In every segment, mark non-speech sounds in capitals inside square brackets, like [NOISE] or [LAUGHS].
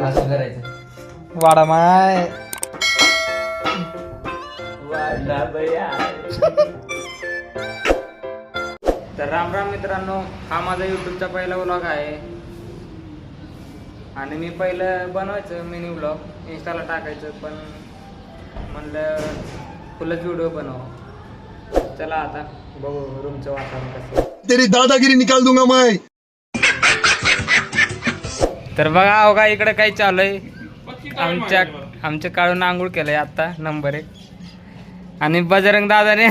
असं करायचं. वाडा माय. वाढला बया तर राम राम मित्रांनो हा माझा युट्यूबचा पहिला व्लॉग आहे. आणि मी पहिलं बनवायचं मिनी व्लॉग इंस्टाला टाकायचं पण म्हणलं फुलच व्हिडिओ बनव. चला आता बघू रूमचं वातावरण कसं. तेरी दादागिरी निकाल दूंगा मैं. तर बघा हो का इकडे काही चालू आहे. आमच्या आमच्या काढून आंघोळ केलंय आता नंबर एक. आणि बजरंग दादाने.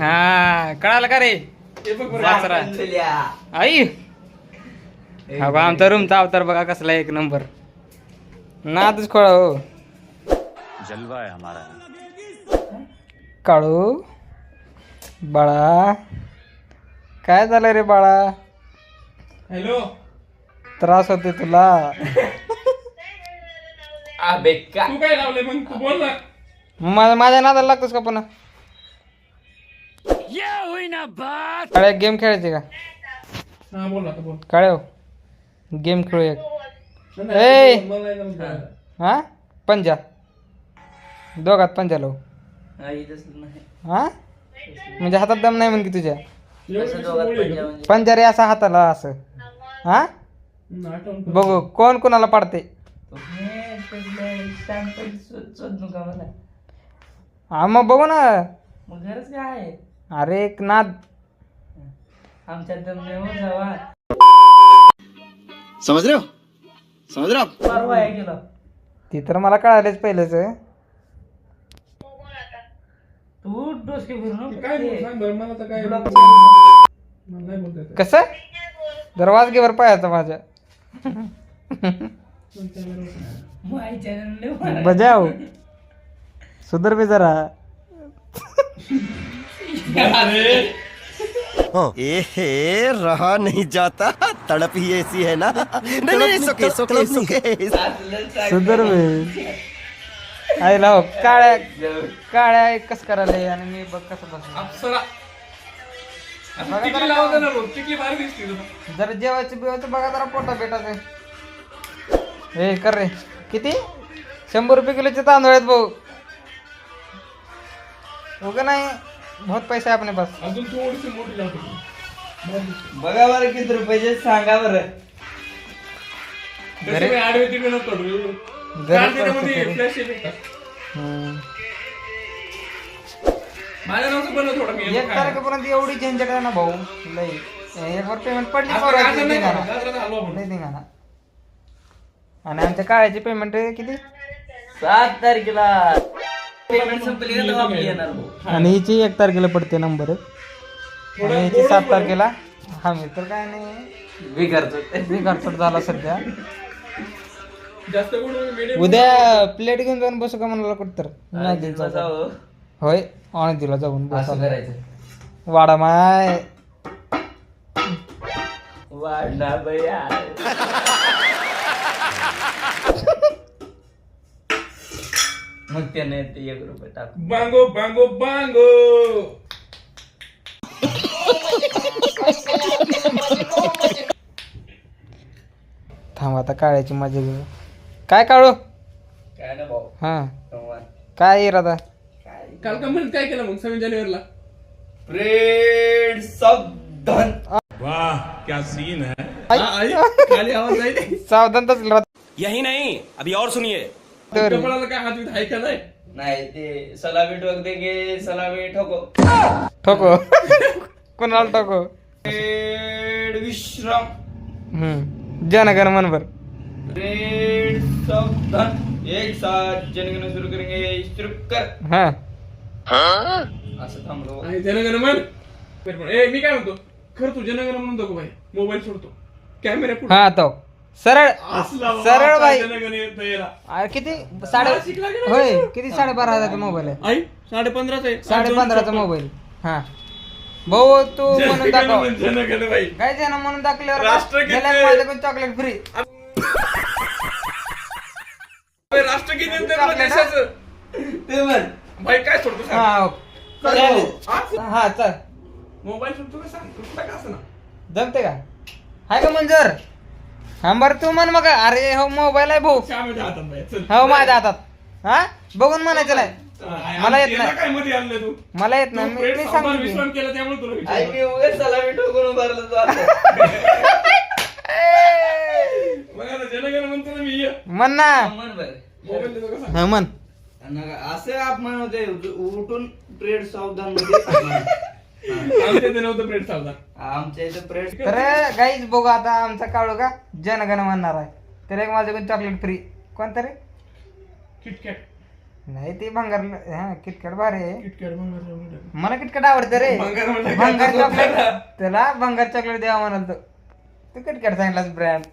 हा कळालं का रे. वाचरा. आई! हा बा आमचा रूमचा अवतार बघा कसला एक नंबर. नादच खोळा हो. जलवा हमारा। काळू बाळा. काय झालं रे बाळा? हॅलो. त्रास होते तुला. आ, बेका. तू काय लावलंय मग? तू बोल ना. मा- माझ्या नादाला लागतोस का पुन्हा? काळ्या गेम खेळायचे का? हा बोल आता बोल. काळ्या गेम खेळू एक. नाही, ए! नाही, मला नाही जमत. हा? पंजा. दोघात पंजा लावू. हा. हा? म्हणजे हातात दम नाही म्हण की तुझ्या. कसं कसं दोघात बोलू पंजा का? म्हणजे? पंजा रे असा हाताला असं हा. बघू कोण कोणाला पाडते मला. हा मग बघू ना मग गरज काय आहे? अरे एक नाद आमच्यात दम नाही हो जावा. समझ रहे हो समझ रहे हो आप परवा आहे गेलो. ती तर मला कळालेच पहिलेच तू डोसके नको. काय बोल सांग बरं मला तर काय मला नाही बोलता येत. कसं? दरवाज घेवर पायाचा माझ्या. माहिती आहे ना, लय मारा. बजाव सुधर बे जरा. ए रहा नहीं जाता. तड़प ही ऐसी है ना. नहीं नहीं सुके सुके सुके सुधर बे. आईला हो काळ्या काळ्या कस करायला आणि मी बघ कसं बसलो. अप्सरा आता टिकली लावत ना रोज टिकली भारी दिसते तुला. जरा जेवायचं बिवायचं बघा जरा पोटा बेटाचं हे कर रे. किती? शंभर रुपये किलोचे तांदूळ आहेत भाऊ. हो का नाही? बहुत पैसा आहे आपले पास. अजून थोडीशी मोठी लावतो. बघा बरं किती रुपयाचे सांगा बरं. काही आडवे तिकडे नको करू. माझ्या नावाचं बनव थोडं मी एक तारखेपर्यंत एवढी झंझट आहे ना भाऊ. लई. एक वर पेमेंट पडली आज परवा नाही धिंगाणा. का? गाजराचा हलवा बनव. लई धिंगाणा. आणि आमच्या काळ्याची पेमेंट किती? सात तारखेला. पेमेंट संपली का तेव्हा आम्ही येणार भाऊ. आणि हिची एक तारखेला पडते नंबर आणि हिची सात तारखेला. हा मी तर काय नाही. बिघडतो ते. बिघाडचट झाला सध्या. जास्त medium उद्या प्लेट घेऊन जाऊन बसू का म्हणाला कुठं तर नाही. जाऊ. होय दिला जाऊन असं बसा करायचं. वाडा माय. वाढला बया मग त्याने ते एक रुपये टाक. बांगो बांगो बांगो. थांब आता काळ्याची मजा घेऊ. काय काढू काय ना भाऊ? हा. संवाद. काय इरादा काल कंपनीत काय केलं मग सव्वीस जानेवारीला? खाली आवाज आहे. सावधान तसलं यही नहीं अभी और सुनिए। तर कपडाला काय हात बीत आहे का नाही? नाही ते सलामी ठोक देगे सलामी ठोको. ठोको. कोणाला ठोको? ब्रेड विश्राम. हम्म. जनगण मनभर ब्रेड सावधान एक साथ जनगणना सुरू करेंगे शुरू कर. हा. असं थांबलो. जनगण मन. ए मी काय म्हणतो? खरं तू जनगण म्हणून नको भाई मोबाईल सोडतो. कॅमेरा पुढे हा तो. सरळ. असला बाबा, सरळ बाई. जनगण येतं याला. अरे किती? साडे होय किती साडेबारा हजारचा मोबाईल आहे? आई साडे पंधराचा आहे. साडे पंधराचा मोबाईल. हा. भाऊ तू म्हणून दाखव. जनगण जनगण काय जे ना म्हणून दाखल्यावर राष्ट्रगीत. माझ्याकडून चॉकलेट फ्री राष्ट्रगीत देशाचं. ते भाई काय सोडतो सांग? हा चालेल. हा? चल. मोबाईल सोडतो का सांग? का असं ना? जमते का? हाय का मंजर? हा बरं तू म्हण मग. अरे हो मोबाईल आहे भाऊ. श्यामाच्या हातात बाहेर, चल. हो माझ्या हातात. हा? बघून म्हणायचं नाही. आ, मला येत नाही. काय मध्ये आणलं तू? मला येत नाही. मी मी सांगतो की. विश्राम केला त्यामुळे तुला आई विचारलं. मी उगाच सलामी ठोकून उभारलं जातं. [LAUGHS] मग आता जनगण म्हणतो ना मी ये. म्हण ना. म्हण बरं. मोबाईल देतो कसा? हा म्हण. नका, असं अपमान होते उठून प्रेड सावधानमध्ये आमच्या इथे नव्हतं प्रेड सावधान. आमच्या इथं प्रेड तर गाईच बघू आता आमचा काळू का? जनगण म्हणणार आहे. तर एक माझं चॉकलेट फ्री कोणतं रे? किटकॅट नाही ते भंगार हा किटकट भारी आहे. किटकॅट मला किटकट आवडतं रे. भंगार म्हणलं चॉकलेट. त्याला भंगार चॉकलेट द्यावा म्हणाल तो तू किटकट सांगितलास ब्रँड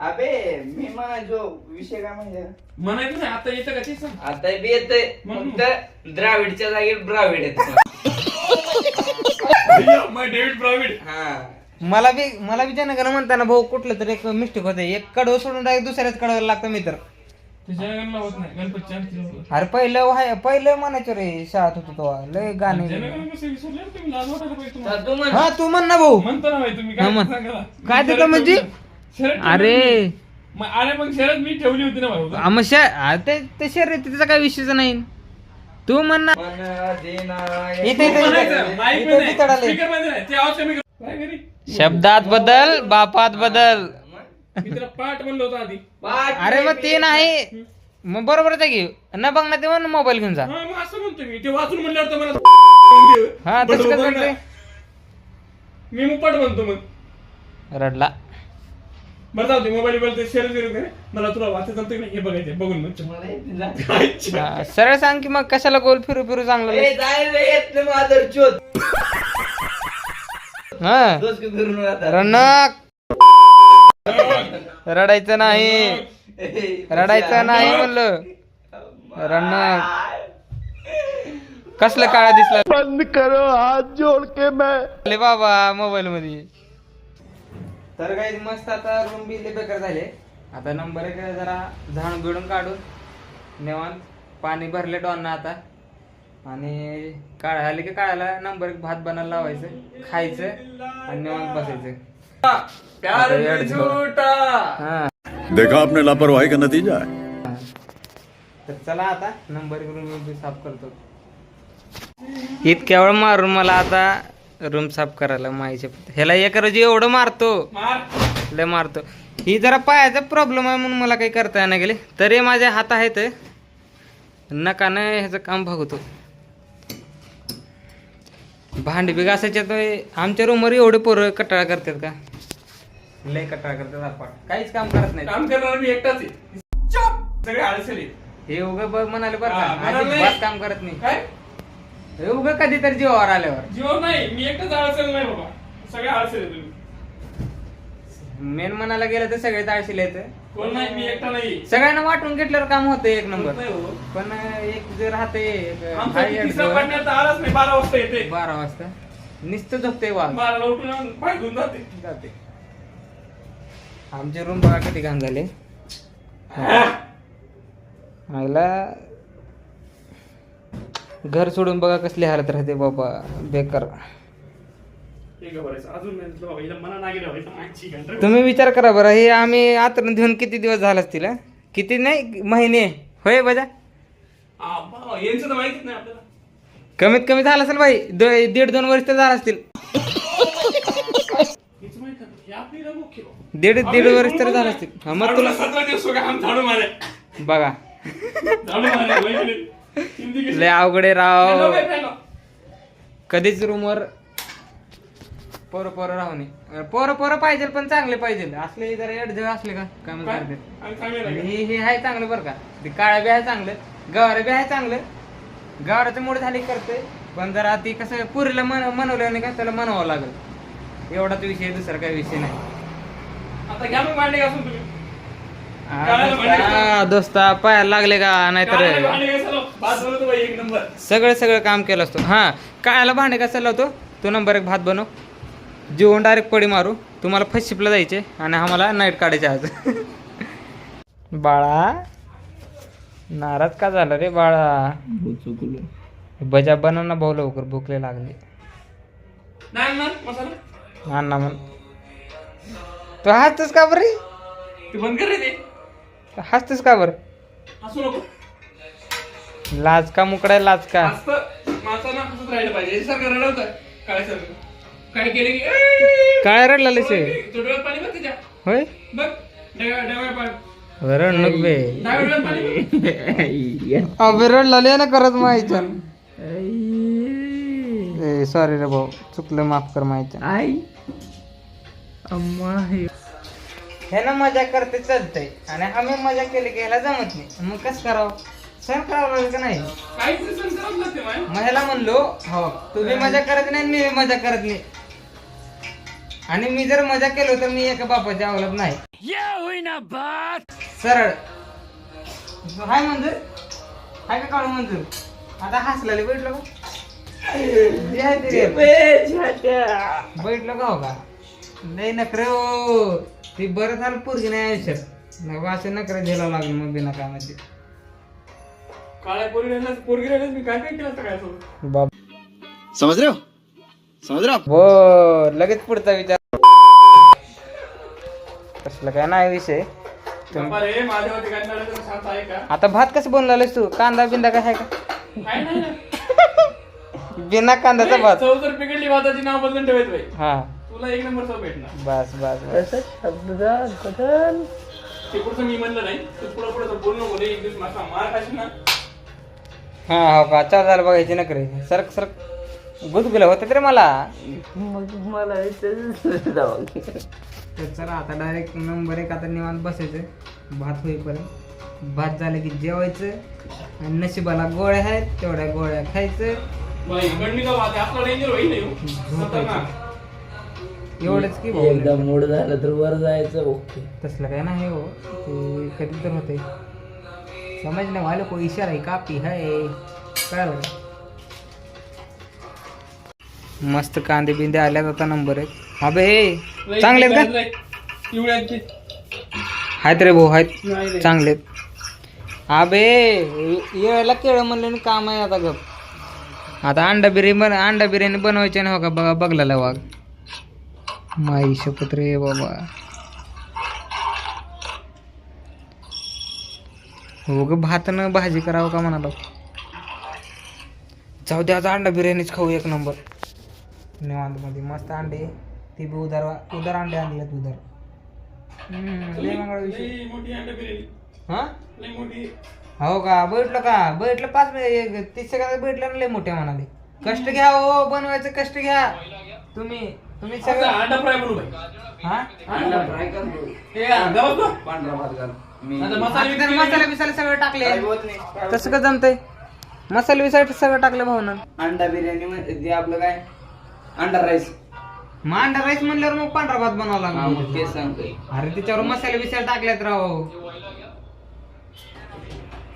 अबे मी म्हणायचो विषय काय म्हणजे म्हणायचं नाही आता येतं का ते सांग. आता बी येतंय. म्हणून. फक्त द्राविडच्या जागी द्राविड येत मग डेव्हिड ब्राविड हा. मला बी मला बी जनगण म्हणताना भाऊ कुठलं तरी एक मिस्टेक होते एक कडवं सोडून डायरेक्ट दुसऱ्याच कडवायला लागतं मी तर. ते जनगणला होत नाही गणपती आरती अरे पहिलं व्हाय पहिलं म्हणायचो रे शाळेत होतो तेव्हा. लय गाणे जनगण कसं विसरले रे तुम्ही? लाज वाटायला पाहिजे तुम्हाला. तर तू म्हण. हा तू म्हण ना भाऊ. म्हणतो ना भाई तुम्ही हा काय म्हण. सांगा काय देतं म्हणजे? शर्ट अरे. मग अरे मग शरद मी ठेवली होती ना भाऊ. आ, मग शा- आ, ते ते शर्यतीचा काय विषयच नाही. तू म्हण ना. मन देना इथे- इथे- म्हणायचं, माईक इथे- मध्ये इथे तडाले. स्पीकरमध्ये नाही. ते आवाज कमी कर काय घरी? शब्दात बदल बापात बदल. मी तुला पाठ म्हणलं होतं आधी. अरे मग ते नाही. मग बरोबरच आहे की. न बघणार ते म्हण मोबाईल घेऊन जा. हा मग असं म्हणतो मी. ते वाचून म्हणल्यावर तर मला हा [LAUGHS] तसं बरोबर कसं ना? करते मी मुपाट म्हणतो मग. रडला. बरं जाऊ दे मोबाईल बिबाईल ते शेअर बिअर करे मला तुला वाचत नाही हे बघायचं बघून मग. मला येत नाही. अच्छा. हा, सरळ सांग की मग कशाला गोल फिरू फिरू चांगलं ए, येत नाही चोत हा. दोस्त. रणक रडायचं नाही. ए, रडायचं नाही म्हणलं. रणक कसलं काळा दिसला? बंद करो हाथ जोड़ के मैं. अरे बाबा मोबाईल मध्ये. तर काही मस्त आता रूम बी लय बेकार झाले. आता नंबर एक जरा झाडून बिडून काढून निवांत पाणी भरले डॉनना आता. आणि काळ आले की काळाला नंबर एक भात बनायला लावायचं खायचं आणि निवांत बसायचं. हा देखा आपने लापरवाही का नतीजा है? तर चला आता नंबर एक रूम बी साफ करतो. इतक्या वेळ मारून मला आता रूम साफ करायला माहिती ह्याला एक रोजी एवढं मारतो. मार. लय मारतो. ही जरा पायाचा प्रॉब्लेम आहे म्हणून मला काही करता येणार गेले. तरी माझे हात आहेत. नकानं ह्याचं काम बघतो भांडी बी होय. आमच्या रूमवर एवढे पोरं कटाळा करतात का? लय कटाळा करतात आपण काहीच काम करत नाही काम करणार मी एकटाच आहे. सगळे आळसेले. हे उगं बघ म्हणाले बरं हा, का काम करत नाही. काय? हे उगं कधीतरी जीवावर आल्यावर. जीवन नाही मी एकटाच आळसेल नाही बाबा. सगळे आळसेले तुम्ही. मेन म्हणायला गेलं तर सगळे ताळशील येत कोण नाही मी एकटा नाही. सगळ्यांना वाटून घेतल्यावर काम होतं एक नंबर. नाही हो. पण एक जे राहते आमचा तिसरा पार्टनर तर आलाच नाही बारा वाजता येते बारा वाजता. नुसतं झोपते वाघ. बाराला उठून आणून पाय धुवून जाते. जाते. आमचे रूम बघा किती घाण झाले. आईला घर सोडून बघा कसली हालत राहते बाबा बेकार. तुम्ही विचार करा बरं हे आम्ही आतरून देऊन किती दिवस झाला असतील? किती नाही महिने? होय बजा? कमीत कमी झालं असेल भाई दो- दीड दोन वर्ष तर झालं असतील. दीड दीड वर्ष तर झालं असतील. मग तुला बघा. लय अवघडे हॅलो, राव? कधीच रूमवर पोरं पोरं राहू नये. पोरं पोरं पाहिजे पण चांगले पाहिजे असले जरा अडझड असले का? काय? म्हणतात. हे हे आहे चांगलं बरं का. ते काळ्या बी आहे चांगलं. गवारे बी आहे चांगलं. गवाराचं मूड झाली करते पण जरा ती कसं पुरीला मन मनवलं नाही का त्याला मनवावं लागेल. एवढाच विषय दुसरा काही विषय नाही. आता घ्या मग भांडे घासून तुम्ही. दोस्ता दोस्ता पायाला लागले का? नाहीतर सगळं सगळं काम केलं असतो. हां कायला भांडे कसायला होतो तो नंबर एक भात बनव. जेवण डायरेक्ट पडी मारू. तुम्हाला फर्स्ट शिपला जायचे आणि आम्हाला नाईट काढायचे आज. [LAUGHS] बाळा नाराज का झाला रे बाळा? बजा बनव ना भाऊ लवकर भूकले लागले. ना? म्हण तू हसतोस का बरं? ते बंद कर रे हसतोस का बरं? हसू नको. लाज का मुकडा लाज का हसत माणसानं हसत राहिलं पाहिजे. याच्यासारखं रडवतं काळ्यासारखं काय केलं की "ए!" काय रडला शे? तो डोळ्यात पाणी बघ तिच्या. होय? बघ डव्या डव्या पाणी. रड नको बे. डाव्या डोळ्यात पाणी बघ. अबे रडला ना करत माहिती सॉरी रे भाऊ. चुकलं माफ कर माहिती आई. अम्मा हे हे ना मजा करते चालतंय. आणि आम्ही मजा केली की ह्याला जमत नाही. मग कसं करावं? सर करावं लागेल का नाही? काहीतरी सण करावं लागते माय. मग ह्याला म्हणलो हो तू बी मजा करत नाही आणि मी मजा करत नाही. आणि मी जर मजा केलो तर मी एका बापाच्या अवलंब नाही. सरळ. हाय मंजूर हाय का काढू मंजूर आता हसलेले बैठलो का? जे आहे ते रे. बैठलो का हो का? नाही नखरे हो. ती बरं झालं पोरगी नाही आयुष्यात. नाही असे नखरे झेलावं लागलं मग बिना कामाचे. काळ्या पोरी पोरगी मी काय काय केलं असतं काय सोबत? बाप. समझ रहे हो. समझ रहे हो. आप हो लगेच पुढचा विचार. कसलं काय नाही विषय. बाबा रे माझ्या ठिकाणी काढायचं शांत आहे का? आता भात कसं बनवलास तू? कांदा बिंदा काय आहे का? काय नाही. ना [LAUGHS] बिना कांद्याचा भात. चव जर बिघडली नाव बदलून ठेवायचं हा. तुला एक नंबर भेटणार. बस बस बस. ते पुढचं मी म्हणलं नाही तू पुढं पुढं बोल नको एक दिवस माझा मार खाशील ना. हा हो का? चाल झालं बघायची नकरे सरक सरक. गुदगुल्या होते रे मला. मग मला इथं जावं तर चला आता डायरेक्ट नंबर एक आता निवांत बसायचं. भात होईपर्यंत. भात झालं की जेवायचं. आणि नशिबाला गोळ्या आहेत तेवढ्या गोळ्या खायचं. बाई गंडी का वाद आहे. आपला डेंजर होईल नाही हो. खतरनाक. एवढंच की भाऊ. एकदा मूड झालं तर वर जायचं ओके तसलं काय नाही हो ते कधी तर होते समज नाही वाले को इशारा आहे कापी है कळलं का? मस्त कांदे बिंदे आल्यात आता नंबर एक अबे लई चांगलेत का. पिवळ्यांची. आहेत रे भाऊ आहेत नाही रे. चांगलेत अबे येळेला केळं म्हणले आणि काम आहे आता गप आता अंडा बिर्याणी बन अंडा बिर्याणी बनवायची ना हो का बघा बघला वाघ माई शपथ रे बाबा. हो ग भातनं भाजी करावं का म्हणाला जाऊ दे आता अंडा बिर्याणीच खाऊ एक नंबर. निवांत मध्ये मस्त अंडे. ती बी उदार उदार अंडे आणलेत उदार. मोठी हा? मोठी. हो का? बैठलं का? बैठलं पाच मिनिट तीस सेकंदात बैठलं ना लय मोठ्या म्हणाले. कष्ट घ्या हो बनवायचं कष्ट घ्या. तुम्ही तुम्ही सगळं अंडा फ्राय हा? अंडा फ्राय हे अंडा बघ पांढरा भात घाल. मी आता आता मसाले त्याला मसाले बिसाले सगळं टाकले. काय होत नाही. तसं का जमतंय? मसाले बिसाले सगळं टाकलं भाऊन. अंडा बिर्याणी म्हणजे ते आपलं काय? अंडा राईस. मग अंडा राईस म्हणल्यावर मग पांढरा भात बनावा हा लागला मग तेच सांगतोय. अरे त्याच्यावर मसाले बिसाले टाकलेत राव.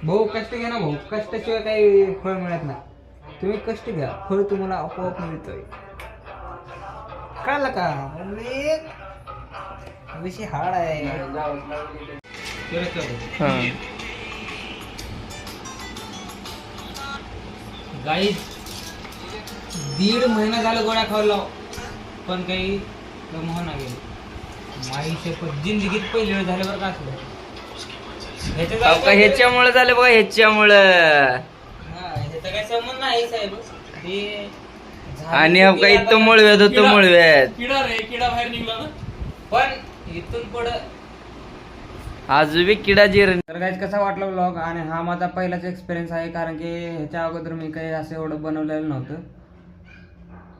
भाऊ कष्ट घ्या ना भाऊ. कष्टाशिवाय काही फळ मिळत नाही. तुम्ही कष्ट घ्या. फळ तुम्हाला आपोआप मिळतंय. कळलं का? अरे, विषय आहे. गाईज दीड महिना झालं गोळ्या खायला पण काही मोहना गेलं माई शपथ जिंदगीत पहिली वेळ झाल्यावर का असलं ह्याच्यामुळे झालं बघा ह्याच्यामुळं. हा, ह्याचा काही संबंध नाही साहेब. झालं आणि की काही आता- तो मुळव्यात होतो किडा- मुळव्यात. किडा रे किडा बाहेर निघला ना. पण इथून पुढं आजूबी किडा जिर तर गाईज कसा वाटला ब्लॉग आणि हा माझा पहिलाच एक्सपिरियन्स आहे कारण की ह्याच्या अगोदर मी काही असं एवढं बनवलेलं नव्हतं.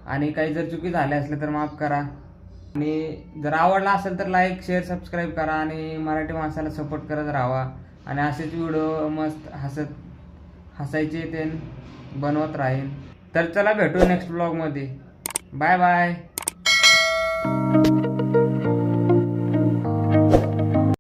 आणि काही जर चुकी झाल्या असल्या तर माफ करा. आणि जर आवडला असेल तर लाईक शेअर सबस्क्राईब करा आणि मराठी माणसाला सपोर्ट करत राहावा आणि असेच व्हिडिओ मस्त हसत हसायचे ते बनवत राहील तर चला भेटू नेक्स्ट ब्लॉगमध्ये बाय बाय